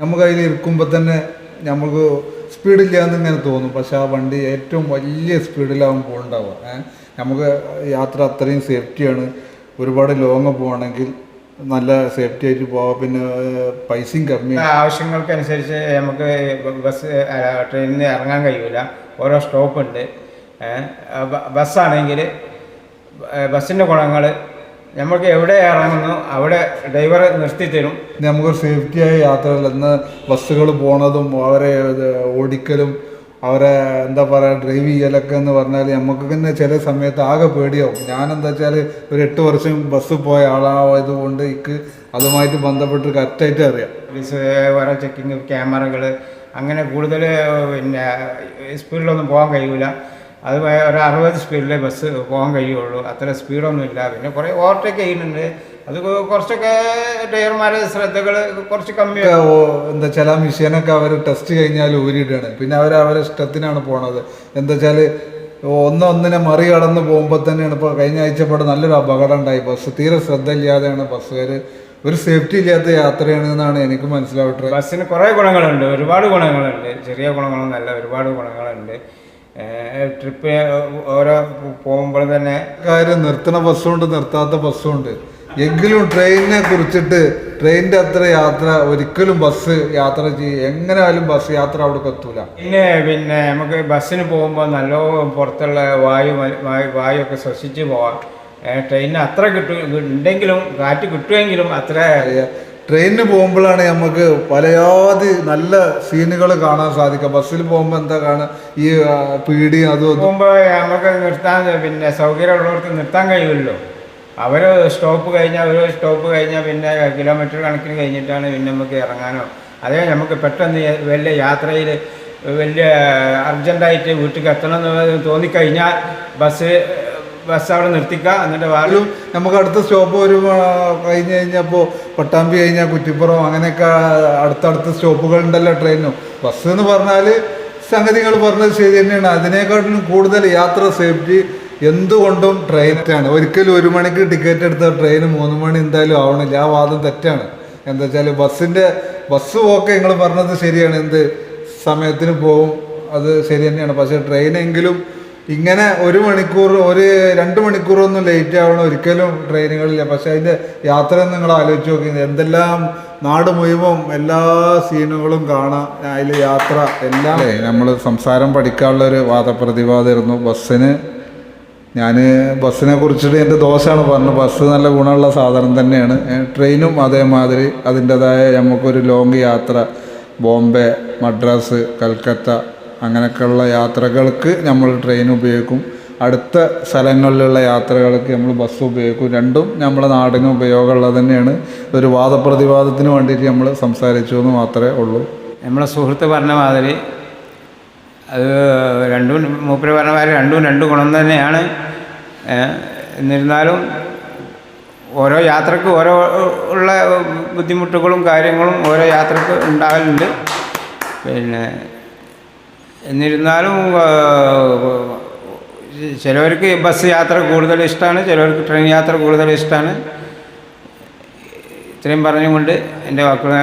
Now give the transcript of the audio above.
നമുക്ക് അതിൽ ഇരിക്കുമ്പോൾ തന്നെ നമുക്ക് സ്പീഡില്ല എന്ന് ഇങ്ങനെ തോന്നും. പക്ഷെ ആ വണ്ടി ഏറ്റവും വലിയ സ്പീഡിലാവും പോകണ്ടാവുക. നമുക്ക് യാത്ര അത്രയും സേഫ്റ്റിയാണ്. ഒരുപാട് ലോങ് പോകണമെങ്കിൽ നല്ല സേഫ്റ്റി ആയിട്ട് പോവാം. പിന്നെ പൈസയും കമ്മിയാണ് ആവശ്യങ്ങൾക്കനുസരിച്ച് നമുക്ക് ബസ് ട്രെയിനിൽ ഇറങ്ങാൻ കഴിയൂല. ഓരോ സ്റ്റോപ്പ് ഉണ്ട് ബസ്സാണെങ്കിൽ ബസ്സിന്റെ ഗുണങ്ങൾ നമുക്ക് എവിടെ ഇറങ്ങുന്നു അവിടെ ഡ്രൈവർ നിർത്തിത്തരും. സേഫ്റ്റി ആയി യാത്രകൾ ഇന്ന് ബസ്സുകൾ പോണതും അവരെ ഓടിക്കലും അവരെ എന്താ പറയുക ഡ്രൈവ് ചെയ്യലൊക്കെ എന്ന് പറഞ്ഞാൽ നമുക്ക് തന്നെ ചില സമയത്ത് ആകെ പേടിയാവും. ഞാൻ എന്താ വെച്ചാൽ ഒരു എട്ട് വർഷം ബസ് പോയ ആളായത് കൊണ്ട് എനിക്ക് അതുമായിട്ട് ബന്ധപ്പെട്ട് കറക്റ്റായിട്ട് അറിയാം. പോലീസ് വേറെ ചെക്കിങ് ക്യാമറകൾ അങ്ങനെ കൂടുതൽ പിന്നെ സ്പീഡിലൊന്നും പോകാൻ കഴിയില്ല അത് ഒരു അറുപത് സ്പീഡിലെ ബസ് പോകാൻ കഴിയുള്ളൂ. അത്ര സ്പീഡൊന്നുമില്ല. പിന്നെ കുറേ ഓവർടേക്ക് ചെയ്യുന്നുണ്ട്. അത് കുറച്ചൊക്കെ ഡ്രൈവർമാരെ ശ്രദ്ധകൾ കുറച്ച് കമ്മി എന്താ വെച്ചാൽ ആ മെഷീനൊക്കെ അവർ ടെസ്റ്റ് കഴിഞ്ഞാൽ ഊരിയിട്ടാണ് പിന്നെ അവർ അവരെ ഇഷ്ടത്തിനാണ് പോണത്. എന്താ വെച്ചാൽ ഒന്ന് ഒന്നിനെ മറികടന്ന് പോകുമ്പോൾ തന്നെയാണ് ഇപ്പോൾ കഴിഞ്ഞ ആഴ്ച ഇവിടെ നല്ലൊരു അപകടം ഉണ്ടായി. ബസ് തീരെ ശ്രദ്ധ ഇല്ലാതെയാണ് ബസ്സുകാർ ഒരു സേഫ്റ്റി ഇല്ലാത്ത യാത്രയാണ് എന്നാണ് എനിക്ക് മനസ്സിലാവട്ടെ ബസ്സിന് കുറേ ഗുണങ്ങളുണ്ട്. ഒരുപാട് ഗുണങ്ങളുണ്ട്. ചെറിയ ഗുണങ്ങളൊന്നല്ല ഒരുപാട് ഗുണങ്ങളുണ്ട്. ട്രിപ്പ് ഓരോ പോകുമ്പോൾ തന്നെ കാര്യം നിർത്തണ ബസ്സുണ്ട് നിർത്താത്ത ബസ്സുണ്ട്. എങ്കിലും ട്രെയിനിനെ കുറിച്ചിട്ട് ട്രെയിനിന്റെ അത്ര യാത്ര ഒരിക്കലും ബസ് യാത്ര ചെയ്യും എങ്ങനെയാലും ബസ് യാത്ര അവിടെ എത്തൂല. പിന്നെ പിന്നെ നമുക്ക് ബസ്സിന് പോകുമ്പോൾ നല്ല പുറത്തുള്ള വായു വായു ഒക്കെ ശ്വസിച്ച് പോവാം. ട്രെയിനിന് അത്ര കിട്ടും ഉണ്ടെങ്കിലും കാറ്റ് കിട്ടുമെങ്കിലും അത്ര ട്രെയിനിന് പോകുമ്പോഴാണ് നമുക്ക് പലയാതി നല്ല സീനുകൾ കാണാൻ സാധിക്കുക. ബസ്സിൽ പോകുമ്പോൾ എന്താ കാണുക ഈ പീടി അതും പോകുമ്പോൾ നമുക്ക് നിർത്താൻ പിന്നെ സൗകര്യമുള്ളവർക്ക് നിർത്താൻ കഴിയുമല്ലോ. അവർ സ്റ്റോപ്പ് കഴിഞ്ഞാൽ ഒരു സ്റ്റോപ്പ് കഴിഞ്ഞാൽ പിന്നെ കിലോമീറ്റർ കണക്കിന് കഴിഞ്ഞിട്ടാണ് പിന്നെ നമുക്ക് ഇറങ്ങാനോ. അതേ നമുക്ക് പെട്ടെന്ന് വലിയ യാത്രയിൽ വലിയ അർജന്റായിട്ട് വീട്ടിൽ എത്തണം എന്ന് തോന്നിക്കഴിഞ്ഞാൽ ബസ് ബസ് അവിടെ നിർത്തിക്കുക എന്നിട്ട് വേറെ നമുക്ക് അടുത്ത സ്റ്റോപ്പ് ഒരു കഴിഞ്ഞ് കഴിഞ്ഞപ്പോൾ പട്ടാമ്പി കഴിഞ്ഞാൽ കുറ്റിപ്പുറം അങ്ങനെയൊക്കെ അടുത്തടുത്ത സ്റ്റോപ്പുകൾ ഉണ്ടല്ലോ ട്രെയിനും ബസ് എന്ന് പറഞ്ഞാൽ സംഗതികൾ പറഞ്ഞത് ശരി തന്നെയാണ്. അതിനേക്കാട്ടിലും കൂടുതൽ യാത്ര സേഫ്റ്റി എന്തുകൊണ്ടും ട്രെയിനാണ് ഒരിക്കലും ഒരു മണിക്ക് ടിക്കറ്റ് എടുത്ത ട്രെയിൻ മൂന്ന് മണി എന്തായാലും ആവണില്ല. ആ വാദം തെറ്റാണ്. എന്താ വെച്ചാൽ ബസ്സിന്റെ ബസ് ഓക്കെ നിങ്ങൾ പറഞ്ഞത് ശരിയാണ്. എന്ത് സമയത്തിന് പോവും അത് ശരി തന്നെയാണ്. പക്ഷേ ട്രെയിനെങ്കിലും ഇങ്ങനെ ഒരു മണിക്കൂർ ഒരു രണ്ട് മണിക്കൂറൊന്നും ലേറ്റ് ആവണം ഒരിക്കലും ട്രെയിനുകളില്ല പക്ഷെ അതിന്റെ യാത്ര നിങ്ങൾ ആലോചിച്ച് നോക്കി എന്തെല്ലാം നാട് മുഴുവൻ എല്ലാ സീനുകളും കാണാം അതിൽ യാത്ര എല്ലാം. നമ്മൾ സംസാരം പഠിക്കാനുള്ള ഒരു വാദപ്രതിവാദമായിരുന്നു ബസ്സിന് ഞാൻ ബസ്സിനെ കുറിച്ചിട്ട് എന്റെ ദോഷമാണ് പറഞ്ഞത്. ബസ് നല്ല ഗുണമുള്ള സാധനം തന്നെയാണ്. ട്രെയിനും അതേമാതിരി അതിന്റെതായ നമുക്കൊരു ലോങ് യാത്ര. ബോംബെ മദ്രാസ് കൽക്കത്ത അങ്ങനെയൊക്കെയുള്ള യാത്രകൾക്ക് നമ്മൾ ട്രെയിൻ ഉപയോഗിക്കും. അടുത്ത സ്ഥലങ്ങളിലുള്ള യാത്രകൾക്ക് നമ്മൾ ബസ് ഉപയോഗിക്കും. രണ്ടും നമ്മുടെ നാടിന് ഉപയോഗമുള്ളത് തന്നെയാണ്. ഒരു വാദപ്രതിവാദത്തിന് വേണ്ടിയിട്ട് നമ്മൾ സംസാരിച്ചു എന്ന് മാത്രമേ ഉള്ളൂ. നമ്മളെ സുഹൃത്ത് പറഞ്ഞ മാതിരി അത് രണ്ടും മൂപ്പര് പറഞ്ഞ മാതിരി രണ്ടും രണ്ട് ഗുണം തന്നെയാണ്. എന്നിരുന്നാലും ഓരോ യാത്രയ്ക്ക് ഓരോ ഉള്ള ബുദ്ധിമുട്ടുകളും കാര്യങ്ങളും ഓരോ യാത്രയ്ക്ക് ഉണ്ടാകലുണ്ട്. പിന്നെ എന്നിരുന്നാലും ചിലവർക്ക് ബസ് യാത്ര കൂടുതൽ ഇഷ്ടമാണ് ചിലവർക്ക് ട്രെയിൻ യാത്ര കൂടുതൽ ഇഷ്ടമാണ്. ഇത്രയും പറഞ്ഞുകൊണ്ട് എന്റെ വാക്കുകൾ